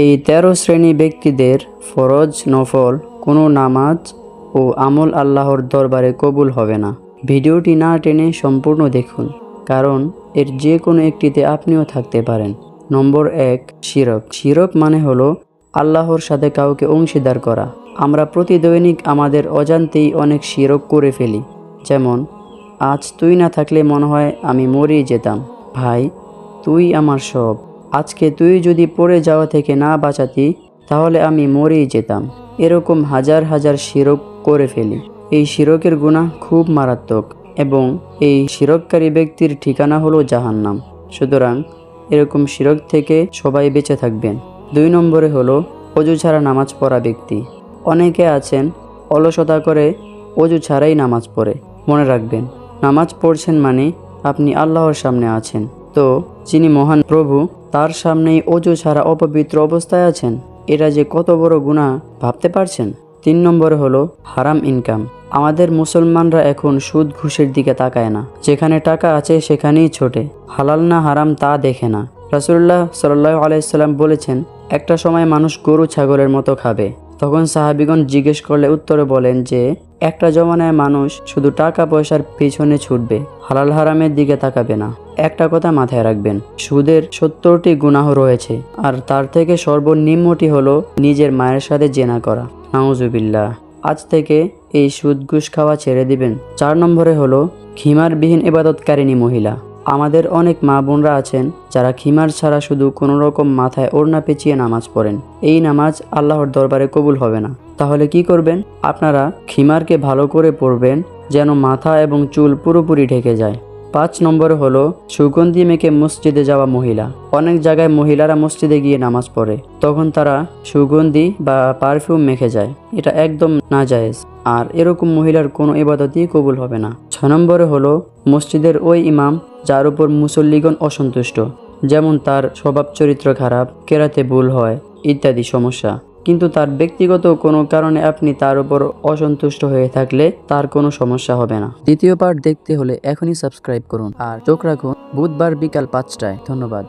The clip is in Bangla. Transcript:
এই তেরো শ্রেণি ব্যক্তিদের ফরজ নফল, কোনো নামাজ ও আমল আল্লাহর দরবারে কবুল হবে না। ভিডিওটি না টেনে সম্পূর্ণ দেখুন, কারণ এর যে কোনো একটিতে আপনিও থাকতে পারেন। নম্বর এক, শিরক। শিরক মানে হলো আল্লাহর সাথে কাউকে অংশীদার করা। আমরা প্রতিদৈনিক আমাদের অজান্তেই অনেক শিরক করে ফেলি। যেমন, আজ তুই না থাকলে মনে হয় আমি মরেই যেতাম। ভাই, তুই আমার সব। আজকে তুই যদি পড়ে যাওয়া থেকে না বাঁচাতি, তাহলে আমি মরেই যেতাম। এরকম হাজার হাজার শিরক করে ফেলি। এই শিরকের গুণা খুব মারাত্মক এবং এই শিরককারী ব্যক্তির ঠিকানা হলো জাহান্নাম। সুতরাং এরকম শিরক থেকে সবাই বেঁচে থাকবেন। দুই নম্বরে হলো অজু ছাড়া নামাজ পড়া ব্যক্তি। অনেকে আছেন, অলসতা করে অজু ছাড়াই নামাজ পড়ে। মনে রাখবেন, নামাজ পড়ছেন মানে আপনি আল্লাহর সামনে আছেন। তো যিনি মহান প্রভু, তার সামনেই অজু ছাড়া অপবিত্র অবস্থায় আছেন। এটা যে কত বড় গুণা ভাবতে পারছেন? তিন নম্বরে হলো হারাম ইনকাম আমাদের মুসলমানরা এখন সুদ ঘুষের দিকে তাকায় না। যেখানে টাকা আছে সেখানেই ছোটে। হালাল না হারাম তা দেখে না। রাসুল্লাহ সাল্লাহ আলাইসাল্লাম বলেছেন, একটা সময় মানুষ গরু, ছাগলের মতো খাবে। তখন সাহাবিগণ জিজ্ঞেস করলে উত্তরে বলেন যে একটা জমানায় মানুষ শুধু টাকা পয়সার পেছনে ছুটবে, হালাল হারামের দিকে তাকাবে না। একটা কথা মাথায় রাখবেন, সুদের সত্তরটি গুনাহ রয়েছে, আর তার থেকে সর্বনিম্নটি হলো নিজের মায়ের সাথে জেনা করা। নাউজুবিল্লাহ। আজ থেকে এই সুদ ঘুষ খাওয়া ছেড়ে দিবেন। চার নম্বরে হলো খিমারবিহীন এবাদতকারিণী মহিলা। আমাদের অনেক মা বোনরা আছেন, যারা খিমার ছাড়া শুধু কোনো রকম মাথায় ওড়না পেঁচিয়ে নামাজ পড়েন। এই নামাজ আল্লাহর দরবারে কবুল হবে না। তাহলে কি করবেন? আপনারা খিমারকে ভালো করে পড়বেন, যেন মাথা এবং চুল পুরোপুরি ঢেকে যায়। পাঁচ নম্বরে হলো, সুগন্ধি মেখে মসজিদে যাওয়া মহিলা। অনেক জায়গায় মহিলারা মসজিদে গিয়ে নামাজ পড়ে। তখন তারা সুগন্ধি বা পারফিউম মেখে যায়। এটা একদম নাজায়েজ। আর এরকম মহিলার কোনো ইবাদতই কবুল হবে না। ছ নম্বরে হলো, মসজিদের ওই ইমাম যার উপর মুসল্লিগণ অসন্তুষ্ট, যেমন তার স্বভাব চরিত্র খারাপ, কেরাতে ভুল হয়, ইত্যাদি সমস্যা। কিন্তু তার ব্যক্তিগত কোনো কারণে আপনি তার উপর অসন্তুষ্ট হয়ে থাকলে তার কোনো সমস্যা হবে না। দ্বিতীয় পার্ট দেখতে হলে এখনই সাবস্ক্রাইব করুন আর চোখ রাখুন। বুধবার বিকাল পাঁচটায়। ধন্যবাদ।